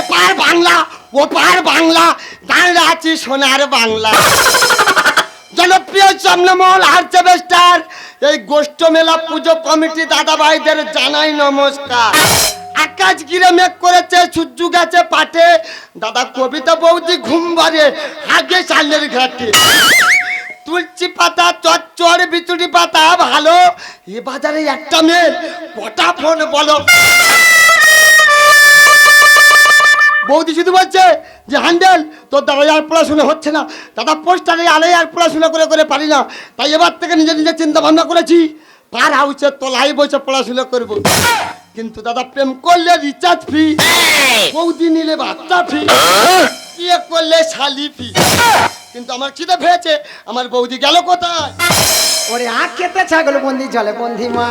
এপার বাংলা ওপার বাংলা দাঁড়িয়ে আছি সোনার বাংলা। জনপ্রিয় চন্দ্রমহল হার্চেবেস্টার এই গোষ্ঠ মেলা পুজো কমিটি দাদা ভাইদের জানাই নমস্কার। আকাশ গিরে মেঘ করেছে, সূর্য গেছে পাটে। দাদা কবিতা বৌদি ঘুম বাড়ে আগে সালের ঘাটে। তুলসী পাতা, চচ্চর বিচুড়ি পাতা, ভালো। এ বাজারে একটা মেয়ে কটা ফোন বলো। বৌদি শুধু বলছে যে হ্যান্ডেল তোর দাদা আর পড়াশোনা হচ্ছে না। দাদা পোস্টারে আলে আর পড়াশোনা করে করে পারি না। তাই এবার থেকে নিজে নিজে চিন্তা ভাবনা করেছি পার হাউসে তোলাই বসে পড়াশোনা করব। কিন্তু দাদা প্রেম করলে রিচার্জ ফ্রি বৌদি নিলে বাচ্চা ফ্রি বিয়ে করলে শালি কিন্তু আমার খিদে পেয়েছে, আমার বৌদি গেল কোথায়? ওরে আখ খেতে ছাগল বন্দি, জলে বন্দি মা।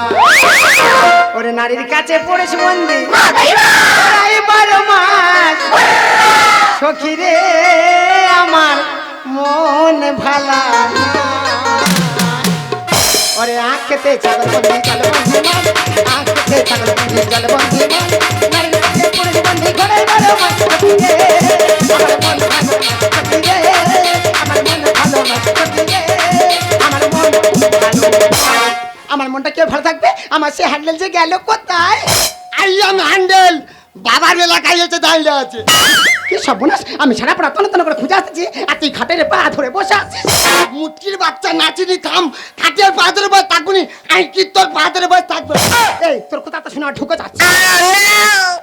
ওরে নারীর কাছে পড়েছে বন্দি। বারো মাস। সখী রে, আমার মন ভালা ওরে আখ খেতে ছাগল বন্দি, জলে বন্দি মা। আখ খেতে ছাগল বন্দি, জলে বন্দি মা। আমার মন মন মন মনটা কেউ ভালো থাকবে? আমার সে হ্যান্ডেল যে গেল কোথায়? আই হ্যান্ডেল বাবার এলাকায় এসে দাঁড়িয়ে আছে। কি সর্বনাশ? আমি সারা পড়া তন্ন তন্ন করে খুঁজে আসছি আর তুই খাটের পা ধরে বসে আছিস। মুটকির বাচ্চা নাচিনি থাম। খাটিয়ার পা ধরে বসে থাকবনি আই কি তোর পা ধরে বসে থাকবে? এই তোর কথা তো শোনা ঢুকে যাচ্ছে?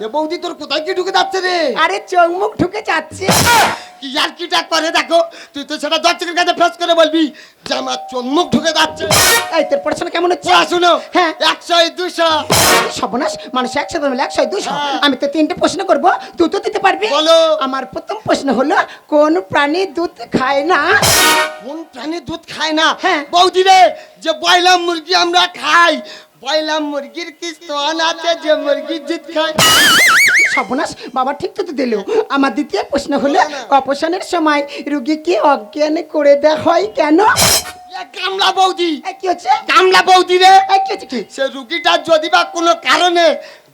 এ বৌদি তোর কোথায় কি ঢুকে যাচ্ছে রে? আরে চোখ মুখ ঢুকে যাচ্ছে। কি আর কিটা করে দেখো? তুই তো সেটা দর্শকের কাছে ফেস করে বলবি যে আমার চোন্মুখ ঢুকে যাচ্ছে। এই তোর পড়াশোনা কেমন হচ্ছে? পড়াশুনো হ্যাঁ। একশো দুশো। সর্বনাশ মানুষ মিলে একশো দুশো। হ্যাঁ। আমি তো তিনটে প্রশ্ন করব তুই তো দিতে পারবি? বলো। আমার প্রথম প্রশ্ন হলো কোন প্রাণী দুধ খায় না? কোন প্রাণী দুধ খায় না? হ্যাঁ। বৌদি রে যে বয়লা মুরগি আমরা খাই বয়লা মুরগির কি স্তন আছে যে মুরগি দুধ খায়। সর্বনাশ বাবা ঠিক তো দিল। আমার দ্বিতীয় প্রশ্ন হলো। অপারেশনের সময় রুগীকে অজ্ঞান করে দেওয়া হয় কেন? কামলা বৌদি। কি হচ্ছে? কামলা বৌদি রে কি হচ্ছে সে রুগীটা যদি বা কোনো কারণে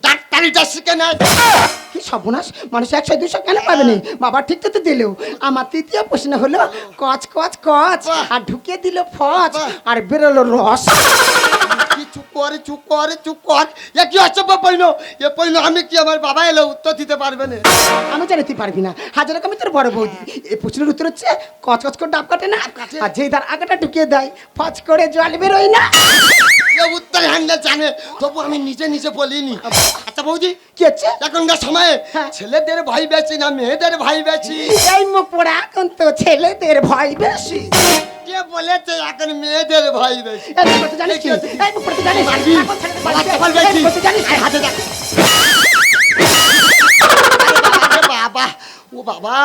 ডাক্তারিটা শিখে নেয়। কি সর্বনাশ মানুষ একশো দুশো কেন পাবে নি? বাবা ঠিক তো দিল। আমার তৃতীয় প্রশ্ন হলো কচ কচ কচ আর ঢুকিয়ে দিল ফচ আর বেরোলো রস। কি চুপ করে চুপ করে চুপ কর। এ কি হচ্ছে পইল এ পইল আমি কি আমার বাবা এলে উত্তর দিতে পারবে না? আমি জানি তুই পারবি না। হাজার রকমের তোর বড় বৌদি। এই প্রশ্নের উত্তর হচ্ছে কচ কচ করে ডাব কাটে না। আর যেই তার আগাটা ঢুকিয়ে দেয় ফচ করে জল বেরোয় না। এ উত্তর জানে তবু আমি নিজে নিজে বলিনি। আচ্ছা বৌদি কি হচ্ছে? এখনকার সময়ে হ্যাঁ। ছেলেদের ভাই বেশি না মেয়েদের ভাই বেশি? এই মুখ পোড়া এখন তো ছেলেদের ভয় বেশি। কে বলেছে এখন মেয়েদের ভাই বেশি? এই মুখ পড়তে জানিস কি? এই মুখ পড়তে জানিস? এখন ছেলেদের ভয় বাবা, বেশি। জানিস? হাতে দেখ। বাবা ও বাবা।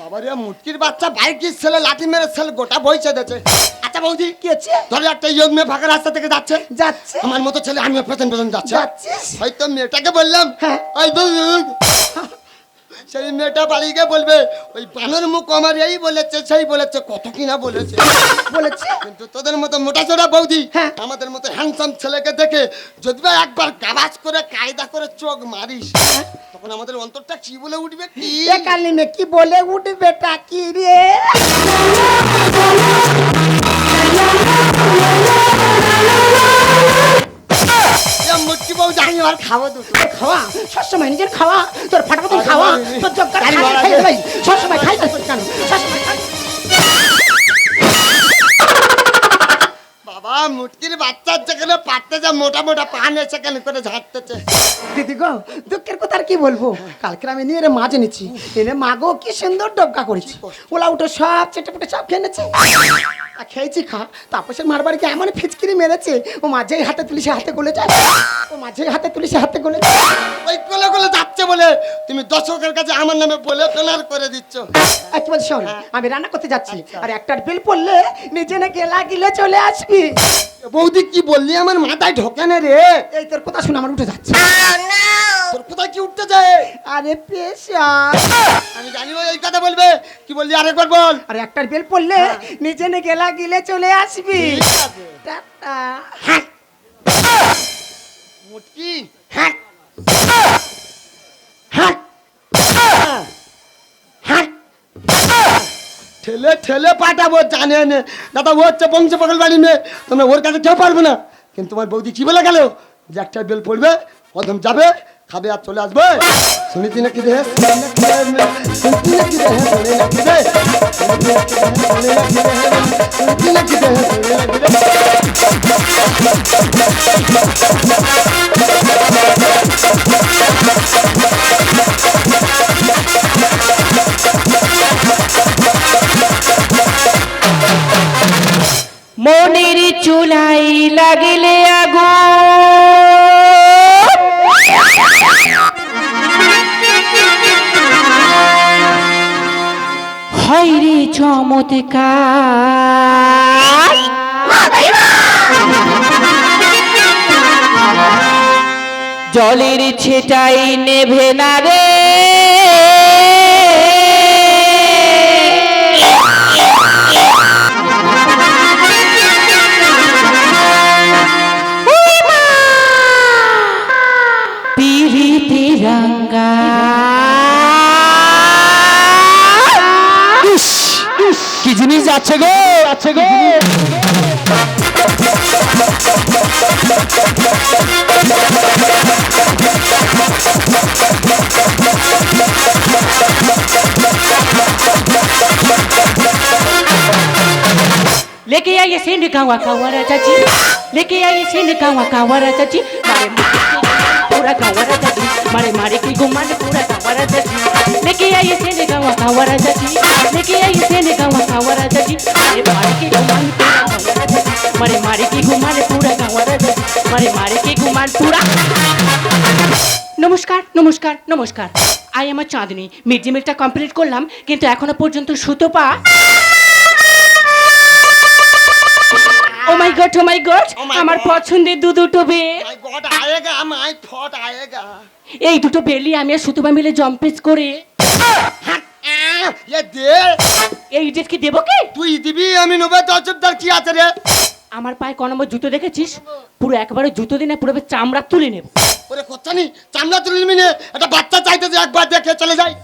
বাবা রে মুটকির বাচ্চা বাইকের ছেলে লাঠি মেরে ছেলে গোটা বইছে দেছে আচ্ছা বৌদি কি হচ্ছে? ধরে একটা ইয়ং মেয়ে ফাঁকা রাস্তা থেকে যাচ্ছে। যাচ্ছে। আমার মতো ছেলে আমিও পেছন পেছন যাচ্ছে। হয়তো মেয়েটাকে বললাম হ্যাঁ। ওই সেই মেয়েটা বাড়ি গিয়ে বলবে ওই বানর মুখ আমার এই বলেছে সেই বলেছে কত কিনা বলেছে। বলেছে? কিন্তু তোদের মতো মোটা চোরা বৌদি হ্যাঁ। আমাদের মতো হ্যান্ডসাম ছেলেকে দেখে যদি বা একবার গাবাজ করে কায়দা করে চোখ মারিস তখন আমাদের অন্তরটা কি বলে উঠবে কি? এ কালি কি বলে উঠবে কি রে? মুটকি বউ জানি আর দুটো তোর খাওয়া সবসময় নিজের খাওয়া তোর ফাটাফাটি খাওয়া। তোর আরে খাই। সবসময় খাই কেন সবসময় খাই মুটকির বাচ্চার যেখানে পাততে যা মোটা মোটা পান এসে কেন করে ঝাড়তেছে? দিদি গো দুঃখের কথা আর কি বলব? কালকে আমি নিয়ে এনে মাছ এনেছি। এনে মাগো কি সুন্দর ডবকা করেছি। ওলা উঠে সব চেটে পুটে সব খেয়ে নেছে আর খেয়েছি খা তাপসের মার বাড়িকে এমন ফিচকিরি মেরেছে? ও মাঝে হাতে তুলি সে হাতে গলে যায়। ও মাঝে হাতে তুলি সে হাতে গলে যায়। ওই কোলে কোলে যাচ্ছে বলে তুমি দর্শকের কাছে আমার নামে বলে ফেলার করে দিচ্ছ। বলছি শোন আমি রান্না করতে যাচ্ছি। আর একটার বিল পড়লে নিজে না গেলা গিলে চলে আসবি। বৌদি কি বললি? আমার মাথায় ঢোকে না রে। এই তোর কথা শুনে আমার উঠে যাচ্ছে। তোর কোথায় কি উঠতে যায় আরে পেশা আমি জানি ও এই কথা বলবে। কি বললি? আরেকবার বল। আর একটার বেল পড়লে নিজে না গেলা গিলে চলে আসবি। টাটা। মুটকি। হাট ঠেলে ঠেলে পাঠাবো, জানে নে দাদা, ও হচ্ছে বংশ পাগল বাড়ি মেয়ে। তোমরা ওর কাছে কেউ পারবে না। কিন্তু তোমার বৌদি কি বলে গেল? যে একটা বেল পড়বে প্রথম যাবে, খাবে আর চলে আসবে। শুনেছি নাকি রে? শুনেছি নাকি রে? শুনে নাকি রে? শুনেছি নাকি রে? শুনে নাকি রে? লাগিলে আগো। হয় রে চমৎকার। জলের ছেটাই নেভে না রে। কি জিনিস যাচ্ছে গো যাচ্ছে গো लेके आइए सिंध गाँव का वारा चाची लेके आइए सिंध गाँव का वारा चाची मारे मुझे पूरा गाँव वारा चाची मारे मारे की गुमान पूरा गाँव वारा चाची लेके आइए सिंध गाँव का वारा चाची আমারে মারে কে কুমার পুরা? নমস্কার নমস্কার নমস্কার। আই আমার চাঁদনি। মিড ডে মিলটা কমপ্লিট করলাম কিন্তু এখনও পর্যন্ত সুতো পা। ও মাই গড ও মাই গড আমার পছন্দের দু দুটো বে এই দুটো বেলি আমি আর সুতোবা মিলে জম্পিস করে। হ্যাঁ, হ্যাঁ, এই ডেট কি দেবো কি? তুই দিবি আমি নেবে তোর চুপদার কি আছে রে? আমার পায়ে ক নম্বর জুতো দেখেছিস? পুরো একবারে জুতো দিনে পুরো চামড়া তুলে নেব। ওরে কোথানি চামড়া তুলে নিবি নে। একটা বাচ্চা চাইতে যে একবার দেখে চলে যায়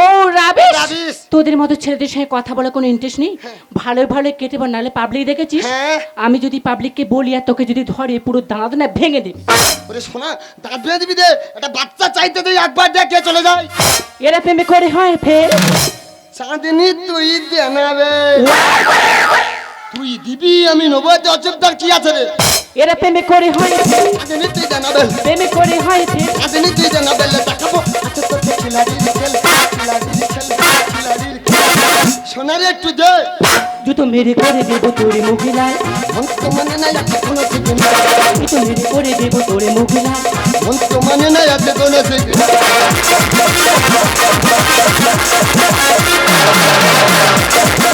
ও রাবিশ! রাবিশ। তোদের মতো ছেলেদের সঙ্গে কথা বলার কোনো ইন্টারেস্ট নেই? ভালো ভালো কেটে বা নাহলে পাবলিক দেখেছিস? হ্যাঁ। আমি যদি পাবলিককে বলি আর তোকে যদি ধরে পুরো দাঁত না ভেঙে দিবি। ওরে শোনা দাঁত বেঁধে দিবি দে। একটা বাচ্চা চাইতে দে একবার দেখে চলে যায় এরা প্রেমে করে হয় ফের। চাঁদিনী তুই দে না রে তুই দিবি আমি নেব। তো অসুবিধার কি আছে রে? এরা প্রেমে করে হয় ফের চাঁদিনী তুই দে না প্রেমে করে হয় ফের চাঁদিনী তুই দে না বেলে দেখাবো আচ্ছা তোর যে খিলাড়ির খেল খিলাড়ির খেল খিলাড়ির খেল সোনারে একটু দে। জুতো মেরে করে দেবো তোরে মহিলায় মন তো মানে নাই আছে কোনো থেকে জুতো মেরে করে দেবো তোরে মহিলায় মন তো মানে নাই আছে কোনো থেকে আবার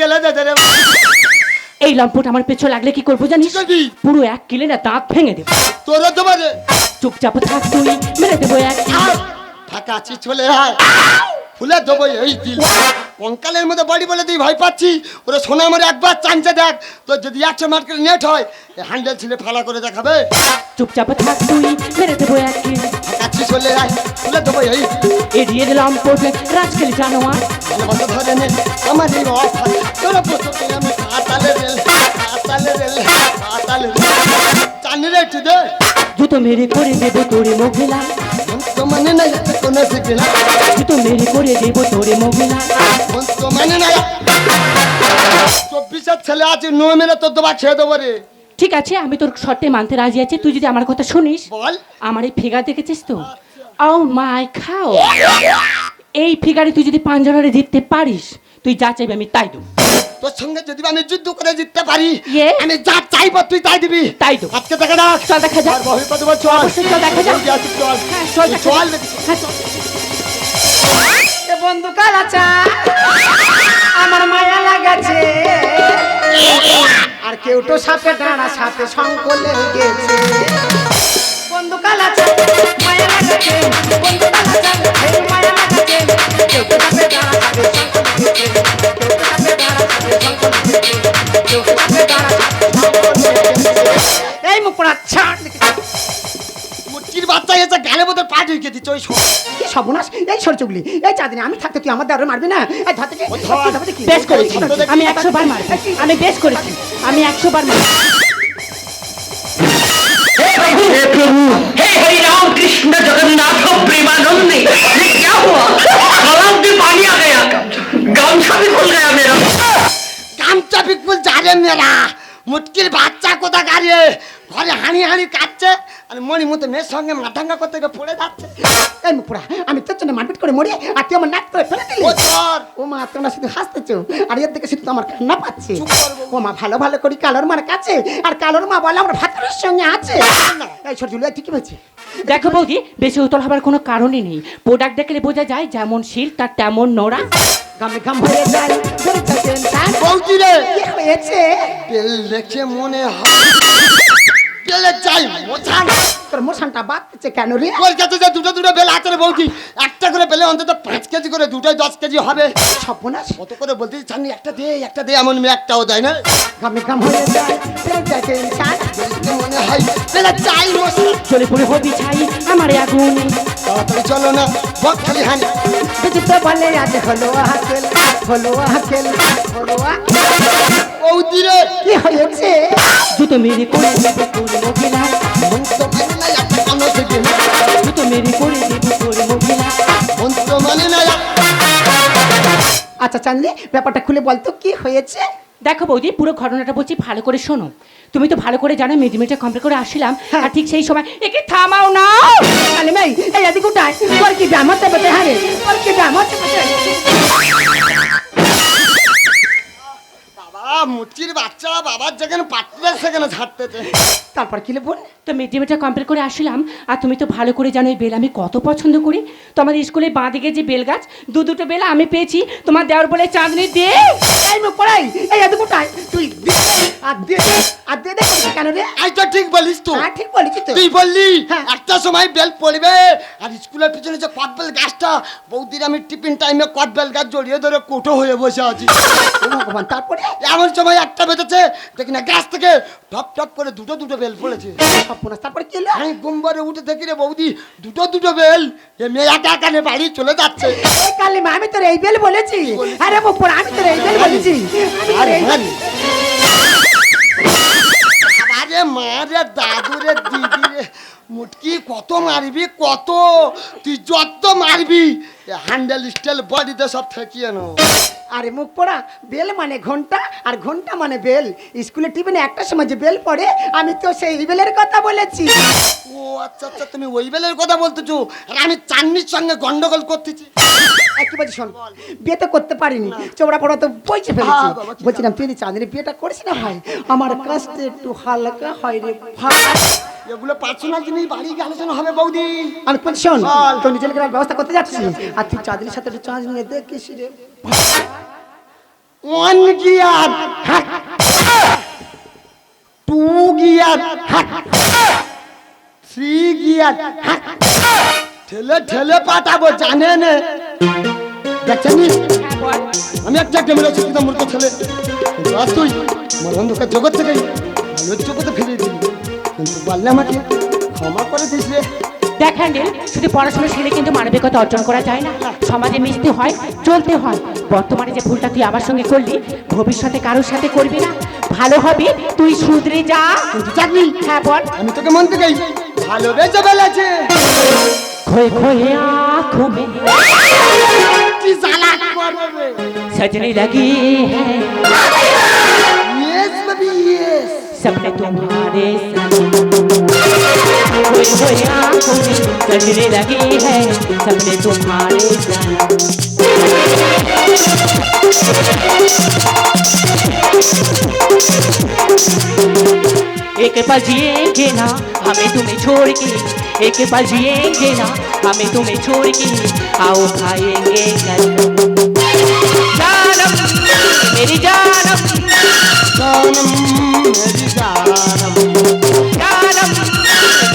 গেলে দে রে এই লম্পট আমার পেছনে লাগলে কি করব জানিস? পুরো এক কিলে না দাঁত ভেঙে দেবো। তোর দেবো রে চুপচাপ থাক তুই মেরে দেবো এক। ফাঁকা আছি চলে আয়। ফুলে দেবো এই দিল। কঙ্কালের মধ্যে বাড়ি বলে তুই ভয় পাচ্ছি ওরা সোনা আমার একবার চাঞ্চে দেখ। তোর যদি একশো মার্কেট নেট হয় হ্যান্ডেল ছিলে ফালা করে দেখাবে। চুপচাপ থাক তুই মেরে দেবো এক কিল ফাঁকা আছি চলে আয় ফুলে দেবো এই এড়িয়ে লম্পট রাজকেলি জানোয়ার। ভালোবাসা ধরে নে আমার এই অফার। তোরা বসতে আমি রেল কাতালে রেল রেল। চানি রে একটু দে। জুতো মেরে করে দেবো তোরে মহিলায় চব্বিশের ছেলে আছে মেরে তোর খেয়ে দেবো রে। ঠিক আছে আমি তোর শর্তে মানতে রাজি আছি তুই যদি আমার কথা শুনিস বল। আমার এই ফিগার দেখেছিস তো? ও মাই খাও এই ফিগারে তুই যদি পাঞ্জাবারে জিততে পারিস তুই যা চাইবি আমি তাই দেবো। তোর সঙ্গে যদি আমি যুদ্ধ করে জিততে পারি ইয়ে? আমি যা চাইব তুই তাই দিবি। তাই দেবো। আজকে দেখা যাক। চল দেখা যাক। আর বহি কত বছর অবশ্যই চল দেখা যাক। হ্যাঁ চল হ্যাঁ চল। এ বন্ধু কালাচা আমার মায়া লাগাছে। আর কেউ তো সাপে ডাঁড়া সাপে সংকলে গেছে। বন্ধু কালাচা মায়া লাগাছে বন্ধু কালাচা এই মায়া লাগাছে কেউ তো কেউ তো কেউ তো ছাড় মুটকির বাচ্চা এসে গালে মতো পা ঢুকে দিচ্ছে ওই সব। কি সর্বনাশ এই সর চুগলি এই চাঁদিনী আমি থাকতে তুই আমার দাঁড়ে মারবি না? এই ধর। থেকে। বেশ করেছি। আমি একশো বার মারবো আমি বেশ করেছি। আমি একশো বার মারবো हे प्रभु हे हरि राम कृष्ण जगन्नाथ प्रेमानंद ये क्या हुआ तालाब में पानी आ गया गामछा भी खुल गया मेरा কামচা বিকুল যারে মেরা মুটকির বাচ্চা কোথা গাড়িয়ে ঘরে হানি হানি কাটছে আর মনি মতো মেয়ের সঙ্গে মাথাঙ্গা করতে গিয়ে পড়ে যাচ্ছে। এই মুখ আমি তোর জন্য মারপিট করে মরি আর তুই আমার নাক করে ফেলে দিলি। ও মা তোমরা শুধু হাসতেছো আর এর থেকে শুধু আমার কান্না পাচ্ছে। ও মা ভালো ভালো করি কালোর মার কাছে আর কালোর মা বলে আমার ভাতের সঙ্গে আছে। এই ছোট জুলিয়া ঠিকই বলছে। দেখো বৌদি বেশি উতল হবার কোনো কারণই নেই। প্রোডাক্ট দেখলে বোঝা যায় যেমন শিল তার তেমন নোড়া। গামে গাম হয়ে যায় বৌদি রে। কি হয়েছে? তেল দেখে মনে হয় তেলে চাই মোছান। তোর মোশনটা বাড়তেছে কেন রে? তোর কাছে যে দুটো দুটো বেল আছে রে বৌদি একটা করে বেলে অন্তত পাঁচ কেজি করে দুটোই দশ কেজি হবে। সর্বনাশ। কত করে বলতে চাননি একটা দে একটা দে এমন মেয়ে একটাও দেয় না। গামে গাম হয়ে যায় মনে হয় তেলে চাই মশলা চলে পড়ে হবি ছাই আমার আগুন। তাড়াতাড়ি চলো না বক খালি হানি। বুঝতে বলে আজ হলো হাকেল হলো হাকেল হলো আ- বৌদি কি হয়েছে? জুতো মেরে করে দেবো তোর মহিলা। মন তো মানে না একটা থেকে জুতো মেরে করে দেবো তোর মহিলা। মন তো মানে না আচ্ছা চাঁদনি ব্যাপারটা খুলে বলতো কি হয়েছে? দেখো বৌদি পুরো ঘটনাটা বলছি ভালো করে শোনো। তুমি তো ভালো করে জানো মেডিমেটে কমপ্লিট করে আসছিলাম। আর ঠিক সেই সময় একে থামাও না। আলে এই এদিকে উঠাই তোর কি হচ্ছে বটে হ্যাঁ রে। তোর কি বটে বাবা মুচির বাচ্চা বাবার যেখানে পাটলে সেখানে ছাড়তেছে। তারপর কি বোন তো মিড মেডিমেটে কমপ্লিট করে আসলাম। আর তুমি তো ভালো করে জানো এই বেল আমি কত পছন্দ করি। তো আমাদের স্কুলে বাঁ দিকে যে বেল গাছ দু দুটো বেল আমি পেয়েছি। তোমার দেওয়ার বলে চাঁদনি দে। এই মুখ পড়াই এই এদিকে উঠাই তুই দে, আর দে আর দে দে কেন রে? আই তো ঠিক বলিস তো। হ্যাঁ ঠিক বলেছিস তো। তুই বললি হ্যাঁ। একটা সময় বেল পড়বে আর স্কুলের পিছনে যে কটবেল গাছটা বৌদির আমি টিফিন টাইমে কটবেল গাছ জড়িয়ে ধরে কোটো হয়ে বসে আছি। ভগবান তারপরে? এমন সময় একটা বেঁচেছে দেখি না গাছ থেকে টপ টপ করে দুটো দুটো বেল পড়েছে। তারপরে কি হলো? আমি গুম্বারে উঠে দেখি রে বৌদি দুটো দুটো বেল। এ মেয়ে একা একা বাড়ি চলে যাচ্ছে। এই কালিমা আমি তোর এই বেল বলেছি। আরে পড়া আমি তোর এই বেল বলেছি। আরে। আরে মা রে দাদু রে দিদি রে। মুটকি কত মারবি কত? তুই যত মারবি হ্যান্ডেল স্টেল বডিতে সব ঠেকিয়ে নো আরে মুখ পড়া বেল মানে ঘণ্টা আর ঘণ্টা মানে বেল। স্কুলে টিফিনে একটা সময় যে বেল পড়ে আমি তো সেই বেলের কথা বলেছি। ও আচ্ছা আচ্ছা তুমি ওই বেলের কথা বলতেছো আর আমি চাননির সঙ্গে গন্ডগোল করতেছি। কি বলছি শোন বিয়ে তো করতে পারিনি চোপড়া পড়া তো বইছে ফেলেছি। হ্যাঁ, কি বলছিলাম তুই চাঁদের বিয়েটা করিস না ভাই? আমার কাজটা একটু হালকা হয় রে ভাই। এগুলো পার্সোনাল জিনিস বাড়ি গিয়ে আলোচনা হবে বৌদি। আমি বলছি শোন তো নিজের গ্রামের ব্যবস্থা করতে যাচ্ছি আর তুই চাঁদের সাথে একটু চাঁদ নিয়ে দেখিস রে one gear two gear three gear ঠেলে ঠেলে পাঠাবো, জানে নে। দেখছেন আমি একটা ক্যামেরা শিক্ষিত মূর্খ ছেলে। আজ তুই আমার অন্ধকার জগৎ থেকে আলোর জগতে ফিরিয়ে দিলি। কিন্তু বললে আমাকে ক্ষমা করে দিস রে। দেখ হ্যান্ডেল শুধু পড়াশোনা শিখলে কিন্তু মানবিকতা অর্জন করা যায় না সমাজে মিশতে হয় চলতে হয় বর্তমানে যে ভুলটা তুই আমার সঙ্গে করলি ভবিষ্যতে কারোর সাথে করবি না ভালো হবে তুই শুধরে যা কিন্তু চাকরি হ্যাঁ বল আমি তোকে মন থেকেই ভালোবেসে ফেলেছে खोए खोए आंखों में কি জ্বালা করবে सजने लगी है ইয়েস বেবি ইয়েস सपने तुम्हारे संग खोए खोए आँखों में सजने लगी है सपने तुम्हारे एक पल जिएँगे ना हमें तुम्हें छोड़ के एक पल जिएँगे ना हमें तुम्हें छोड़ के आओ खाएँगे जानम मेरी जानम जानम। मेरी जानम।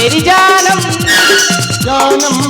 मेरी जानम। जानम।